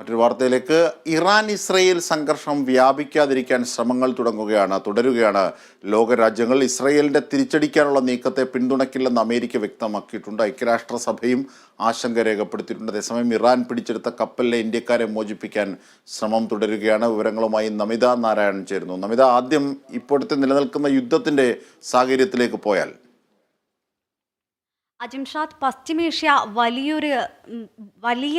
മറ്റൊരു വാർത്തയിലേക്ക്. Iran Israel സംഘർഷം വ്യാപിക്കാതിരിക്കാൻ ശ്രമങ്ങൾ തുടങ്ങുകയാണ് തുടരുകയാണ്. ലോകരാജ്യങ്ങൾ ഇസ്രയേലിന്റെ തിരിച്ചടിക്കാനുള്ള നീക്കത്തെ പിന്തുണയ്ക്കില്ലെന്ന് അമേരിക്ക വ്യക്തമാക്കിയിട്ടുണ്ട്. ഐക്യരാഷ്ട്രസഭയും ആശങ്ക രേഖപ്പെടുത്തിയിട്ടുണ്ട്. അതേസമയം ഇറാൻ പിടിച്ചെടുത്ത കപ്പലിലെ ഇന്ത്യക്കാരെ മോചിപ്പിക്കാൻ ശ്രമം തുടരുകയാണ്. വിവരങ്ങളുമായി നമിത നാരായണൻ ചേരുന്നു. നമിത ആദ്യം ഇപ്പോഴത്തെ നിലനിൽക്കുന്ന യുദ്ധത്തിന്റെ സാഹചര്യത്തിലേക്ക് പോയാൽ. അജിംഷാദ് പശ്ചിമേഷ്യ വലിയൊരു വലിയ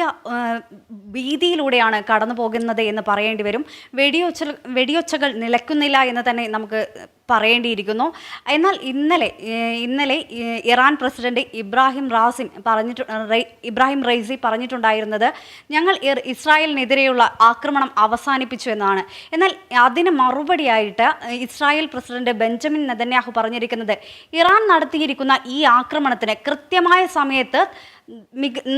ഭീതിയിലൂടെയാണ് കടന്നു പോകുന്നത് എന്ന് പറയേണ്ടി വരും. വെടിയൊച്ച വെടിയൊച്ചകൾ നിലയ്ക്കുന്നില്ല എന്ന് തന്നെ നമുക്ക് പറയേണ്ടിയിരിക്കുന്നു. എന്നാൽ ഇന്നലെ ഇന്നലെ ഇറാൻ പ്രസിഡന്റ് ഇബ്രാഹിം റാസിൻ പറഞ്ഞിട്ട് ഇബ്രാഹിം റൈസി പറഞ്ഞിട്ടുണ്ടായിരുന്നത് ഞങ്ങൾ ഇസ്രായേലിനെതിരെയുള്ള ആക്രമണം അവസാനിപ്പിച്ചു എന്നാണ്. എന്നാൽ അതിന് മറുപടിയായിട്ട് ഇസ്രായേൽ പ്രസിഡന്റ് ബെഞ്ചമിൻ നെതന്യാഹു പറഞ്ഞിരിക്കുന്നത് ഇറാൻ നടത്തിയിരിക്കുന്ന ഈ ആക്രമണത്തിന് കൃത്യമായ സമയത്ത്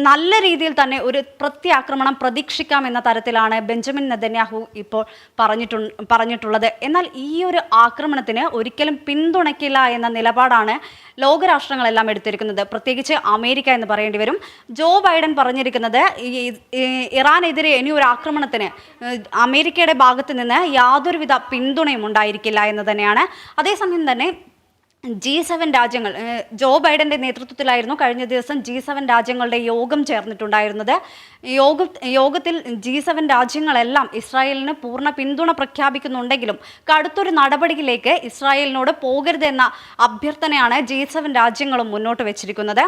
നല്ല രീതിയിൽ തന്നെ ഒരു പ്രത്യാക്രമണം പ്രതീക്ഷിക്കാം എന്ന തരത്തിലാണ് ബെഞ്ചമിൻ നെതന്യാഹു ഇപ്പോൾ പറഞ്ഞിട്ടു പറഞ്ഞിട്ടുള്ളത്. എന്നാൽ ഈ ഒരു ആക്രമണത്തിന് ഒരിക്കലും പിന്തുണയ്ക്കില്ല എന്ന നിലപാടാണ് ലോകരാഷ്ട്രങ്ങളെല്ലാം എടുത്തിരിക്കുന്നത്. പ്രത്യേകിച്ച് അമേരിക്ക എന്ന് പറയേണ്ടി വരും. ജോ ബൈഡൻ പറഞ്ഞിരിക്കുന്നത് ഈ ഈ ഇറാനെതിരെ ഇനി ഒരു ആക്രമണത്തിന് അമേരിക്കയുടെ ഭാഗത്ത് നിന്ന് യാതൊരുവിധ പിന്തുണയും ഉണ്ടായിരിക്കില്ല എന്ന് തന്നെയാണ്. അതേസമയം തന്നെ ജി സെവൻ രാജ്യങ്ങൾ ജോ ബൈഡന്റെ നേതൃത്വത്തിലായിരുന്നു കഴിഞ്ഞ ദിവസം ജി സെവൻ രാജ്യങ്ങളുടെ യോഗം ചേർന്നിട്ടുണ്ടായിരുന്നത്. യോഗ യോഗത്തിൽ ജി സെവൻ രാജ്യങ്ങളെല്ലാം ഇസ്രായേലിന് പൂർണ പിന്തുണ പ്രഖ്യാപിക്കുന്നുണ്ടെങ്കിലും കടുത്തൊരു നടപടിയിലേക്ക് ഇസ്രായേലിനോട് പോകരുതെന്ന അഭ്യർത്ഥനയാണ് ജി സെവൻ രാജ്യങ്ങളും മുന്നോട്ട് വെച്ചിരിക്കുന്നത്.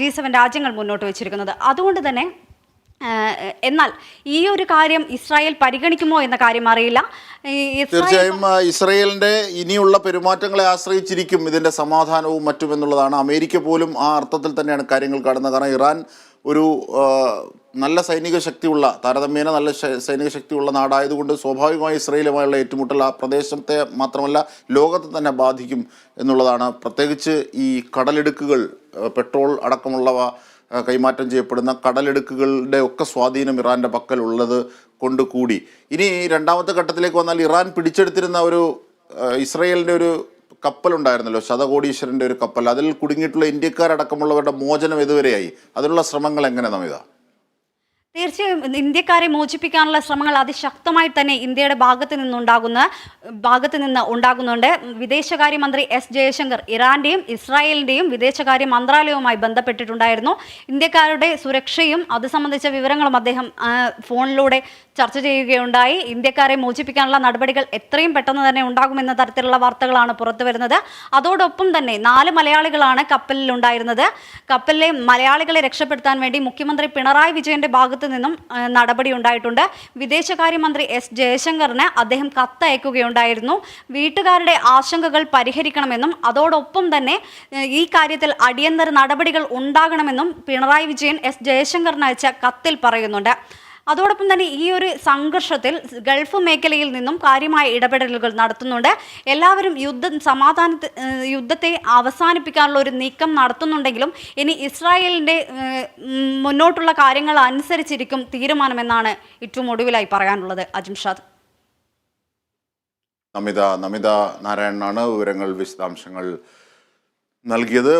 ജി സെവൻ രാജ്യങ്ങൾ മുന്നോട്ട് വെച്ചിരിക്കുന്നത്. അതുകൊണ്ട് തന്നെ എന്നാൽ ഈ ഒരു കാര്യം ഇസ്രായേൽ പരിഗണിക്കുമോ എന്ന കാര്യം അറിയില്ല. തീർച്ചയായും ഇസ്രായേലിന്റെ ഇനിയുള്ള പെരുമാറ്റങ്ങളെ ആശ്രയിച്ചിരിക്കും ഇതിന്റെ സമാധാനവും മറ്റും എന്നുള്ളതാണ്. അമേരിക്ക പോലും ആ അർത്ഥത്തിൽ തന്നെയാണ് കാര്യങ്ങൾ കാണുന്നത്. കാരണം ഇറാൻ ഒരു നല്ല സൈനിക ശക്തിയുള്ള താരതമ്യേന നല്ല സൈനിക ശക്തിയുള്ള നാടായതുകൊണ്ട് സ്വാഭാവികമായി ഇസ്രയേലുമായുള്ള ഏറ്റുമുട്ടൽ ആ പ്രദേശത്തെ മാത്രമല്ല ലോകത്തെ തന്നെ ബാധിക്കും എന്നുള്ളതാണ്. പ്രത്യേകിച്ച് ഈ കടലിടുക്കുകൾ പെട്രോൾ അടക്കമുള്ളവ കൈമാറ്റം ചെയ്യപ്പെടുന്ന കടലെടുക്കുകളുടെ ഒക്കെ സ്വാധീനം ഇറാന്റെ പക്കലുള്ളത് കൊണ്ട് കൂടി ഇനി രണ്ടാമത്തെ ഘട്ടത്തിലേക്ക് വന്നാൽ ഇറാൻ പിടിച്ചെടുത്തിരുന്ന ഒരു ഇസ്രയേലിന്റെ ഒരു കപ്പലുണ്ടായിരുന്നല്ലോ ശതകോടീശ്വരന്റെ ഒരു കപ്പൽ. അതിൽ കുടുങ്ങിയിട്ടുള്ള ഇന്ത്യക്കാരടക്കമുള്ളവരുടെ മോചനം ഇതുവരെയായി. അതിനുള്ള ശ്രമങ്ങൾ എങ്ങനെ നമിത തീർച്ചയായും ഇന്ത്യക്കാരെ മോചിപ്പിക്കാനുള്ള ശ്രമങ്ങൾ അതിശക്തമായി തന്നെ ഇന്ത്യയുടെ ഭാഗത്ത് നിന്നുണ്ടാകുന്ന ഭാഗത്ത് നിന്ന് ഉണ്ടാകുന്നുണ്ട്. വിദേശകാര്യമന്ത്രി എസ് ജയശങ്കർ ഇറാന്റെയും ഇസ്രായേലിന്റെയും വിദേശകാര്യ മന്ത്രാലയവുമായി ബന്ധപ്പെട്ടിട്ടുണ്ടായിരുന്നു. ഇന്ത്യക്കാരുടെ സുരക്ഷയും അത് സംബന്ധിച്ച വിവരങ്ങളും അദ്ദേഹം ഫോണിലൂടെ ചർച്ച ചെയ്യുകയുണ്ടായി. ഇന്ത്യക്കാരെ മോചിപ്പിക്കാനുള്ള നടപടികൾ എത്രയും പെട്ടെന്ന് തന്നെ ഉണ്ടാകുമെന്ന തരത്തിലുള്ള വാർത്തകളാണ് പുറത്തു വരുന്നത്. അതോടൊപ്പം തന്നെ നാല് മലയാളികളാണ് കപ്പലിൽ ഉണ്ടായിരുന്നത് കപ്പലിലെ മലയാളികളെ രക്ഷപ്പെടുത്താൻ വേണ്ടി മുഖ്യമന്ത്രി പിണറായി വിജയന്റെ ഭാഗത്തു നിന്നും നടപടി ഉണ്ടായിട്ടുണ്ട്. വിദേശകാര്യമന്ത്രി എസ് ജയശങ്കറിന് അദ്ദേഹം കത്തയക്കുകയുണ്ടായിരുന്നു. വീട്ടുകാരുടെ ആശങ്കകൾ പരിഹരിക്കണമെന്നും അതോടൊപ്പം തന്നെ ഈ കാര്യത്തിൽ അടിയന്തര നടപടികൾ ഉണ്ടാകണമെന്നും പിണറായി വിജയൻ എസ് ജയശങ്കറിന് അയച്ച കത്തിൽ പറയുന്നുണ്ട്. അതോടൊപ്പം തന്നെ ഈ ഒരു സംഘർഷത്തിൽ ഗൾഫ് മേഖലയിൽ നിന്നും കാര്യമായ ഇടപെടലുകൾ നടത്തുന്നുണ്ട്. എല്ലാവരും യുദ്ധ സമാധാന യുദ്ധത്തെ അവസാനിപ്പിക്കാനുള്ള ഒരു നീക്കം നടത്തുന്നുണ്ടെങ്കിലും ഇനി ഇസ്രായേലിന്റെ മുന്നോട്ടുള്ള കാര്യങ്ങൾ അനുസരിച്ചിരിക്കും തീരുമാനമെന്നാണ് ഏറ്റവും ഒടുവിലായി പറയാനുള്ളത്. അജിംഷാദ് നമിത നമിത നാരായണനാണ് വിവരങ്ങൾ വിശദാംശങ്ങൾ നൽകിയത്.